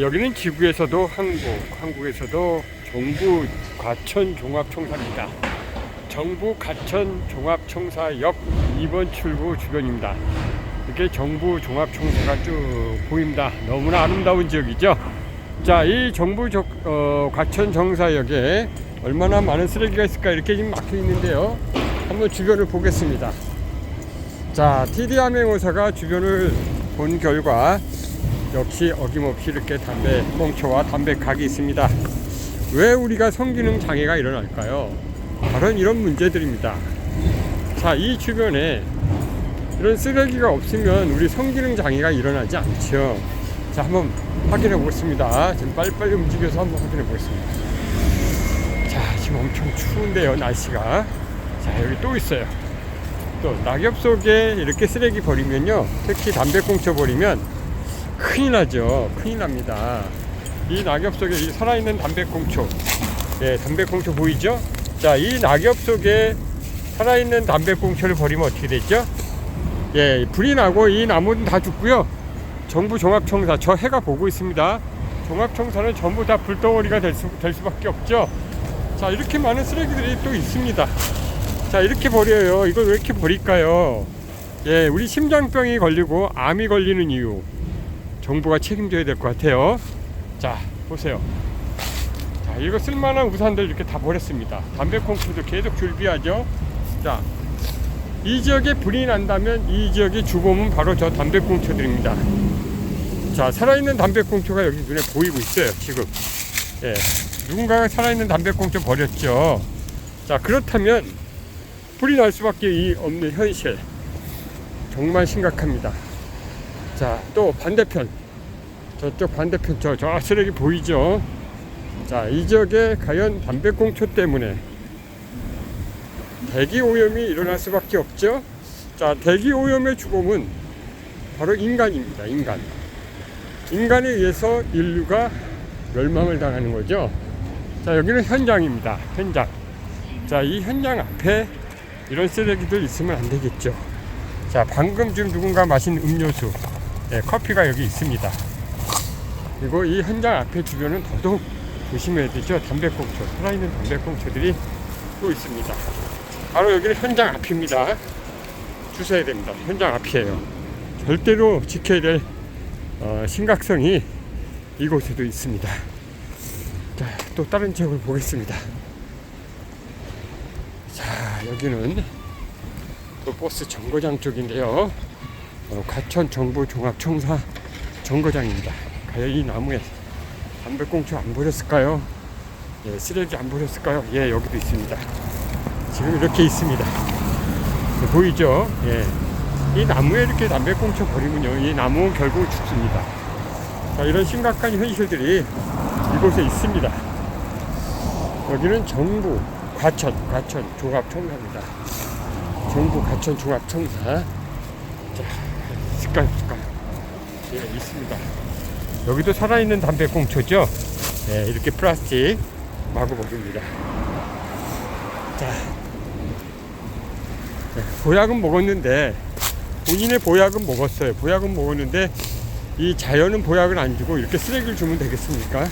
여기는 지구에서도 한국, 한국에서도 정부 과천 종합청사입니다. 정부 과천 종합청사역 2번 출구 주변입니다. 이렇게 정부 종합청사가 쭉 보입니다. 너무나 아름다운 지역이죠. 자, 이 정부 조- 어, 과천 정사역에 얼마나 많은 쓰레기가 있을까 이렇게 지금 막혀 있는데요. 한번 주변을 보겠습니다. 자, TD 함행호사가 주변을 본 결과 역시 어김없이 이렇게 담배 꽁초와 담배 각이 있습니다. 왜 우리가 성기능 장애가 일어날까요? 바로 이런 문제들입니다. 자, 이 주변에 이런 쓰레기가 없으면 우리 성기능 장애가 일어나지 않죠. 자, 한번 확인해 보겠습니다. 지금 빨리빨리 움직여서 한번 확인해 보겠습니다. 자, 지금 엄청 추운데요, 날씨가. 자, 여기 또 있어요. 또 낙엽 속에 이렇게 쓰레기 버리면요, 특히 담배꽁초 버리면 큰일 나죠. 큰일 납니다. 이 낙엽 속에 이 살아있는 담배꽁초, 예, 담배꽁초 보이죠? 자, 이 낙엽 속에 살아있는 담배꽁초를 버리면 어떻게 되죠? 예, 불이 나고 이 나무는 다 죽고요. 정부 종합청사, 저 해가 보고 있습니다. 종합청사는 전부 다 불덩어리가 될, 수, 될 수밖에 없죠. 자, 이렇게 많은 쓰레기들이 또 있습니다. 자, 이렇게 버려요. 이걸 왜 이렇게 버릴까요? 예, 우리 심장병이 걸리고 암이 걸리는 이유. 정부가 책임져야 될 것 같아요. 자, 보세요. 자, 이거 쓸만한 우산들 이렇게 다 버렸습니다. 담배꽁초도 계속 줄비하죠. 자, 이 지역에 불이 난다면 이 지역의 주범은 바로 저 담배꽁초들입니다. 자, 살아있는 담배꽁초가 여기 눈에 보이고 있어요, 지금. 예, 누군가가 살아있는 담배꽁초 버렸죠. 자, 그렇다면 불이 날 수밖에 이 없는 현실. 정말 심각합니다. 자, 또 반대편. 저쪽 반대편 저, 저 쓰레기 보이죠? 자, 이 지역에 과연 담배꽁초 때문에 대기 오염이 일어날 수밖에 없죠? 자, 대기 오염의 주범은 바로 인간입니다. 인간. 인간에 의해서 인류가 멸망을 당하는 거죠. 자, 여기는 현장입니다. 현장. 자, 이 현장 앞에 이런 쓰레기들 있으면 안 되겠죠. 자, 방금 좀 누군가 마신 음료수, 네, 커피가 여기 있습니다. 그리고 이 현장 앞에 주변은 더더욱 조심해야 되죠. 담배꽁초, 살아있는 담배꽁초들이 또 있습니다. 바로 여기는 현장 앞입니다. 주셔야 됩니다. 현장 앞이에요. 절대로 지켜야 될 어, 심각성이 이곳에도 있습니다. 자, 또 다른 지역을 보겠습니다. 자, 여기는 또 버스 정거장 쪽인데요. 어, 과천 정부 종합 청사 정거장입니다. 과연 이 나무에 담배꽁초 안 버렸을까요? 예, 쓰레기 안 버렸을까요? 예, 여기도 있습니다. 지금 이렇게 있습니다. 네, 보이죠? 예. 이 나무에 이렇게 담배꽁초 버리면요, 이 나무는 결국 죽습니다. 자, 이런 심각한 현실들이 이곳에 있습니다. 여기는 정부 과천, 과천 종합청사입니다. 정부 과천 종합청사. 자, 있을까요, 없을까요? 예, 있습니다. 여기도 살아있는 담배꽁초죠? 예, 이렇게 플라스틱 마구 버립니다. 자, 네, 보약은 먹었는데, 본인의 보약은 먹었어요. 보약은 먹었는데, 이 자연은 보약을 안 주고 이렇게 쓰레기를 주면 되겠습니까?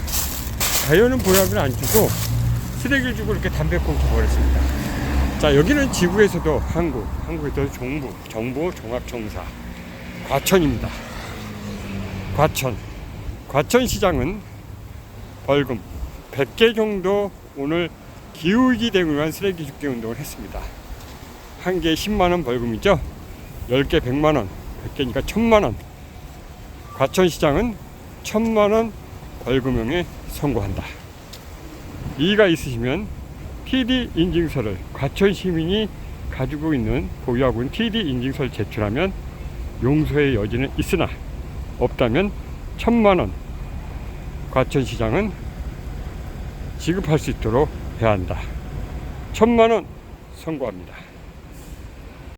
자연은 보약을 안 주고 쓰레기를 주고 이렇게 담배꽁초 버렸습니다. 자, 여기는 지구에서도 한국, 한국에서도 정부, 정부 종합청사, 과천입니다. 과천. 과천시장은 벌금 100개 정도 오늘 기후위기 대응한 쓰레기 줍기 운동을 했습니다. 한 개에 10만원 벌금이죠. 10개 100만원, 100개니까 1000만원. 과천시장은 1000만원 벌금형에 선고한다. 이의가 있으시면 TD 인증서를 과천 시민이 가지고 있는 보유하고 있는 TD 인증서를 제출하면 용서의 여지는 있으나 없다면 천만 원 과천시장은 지급할 수 있도록 해야 한다. 천만 원 선고합니다.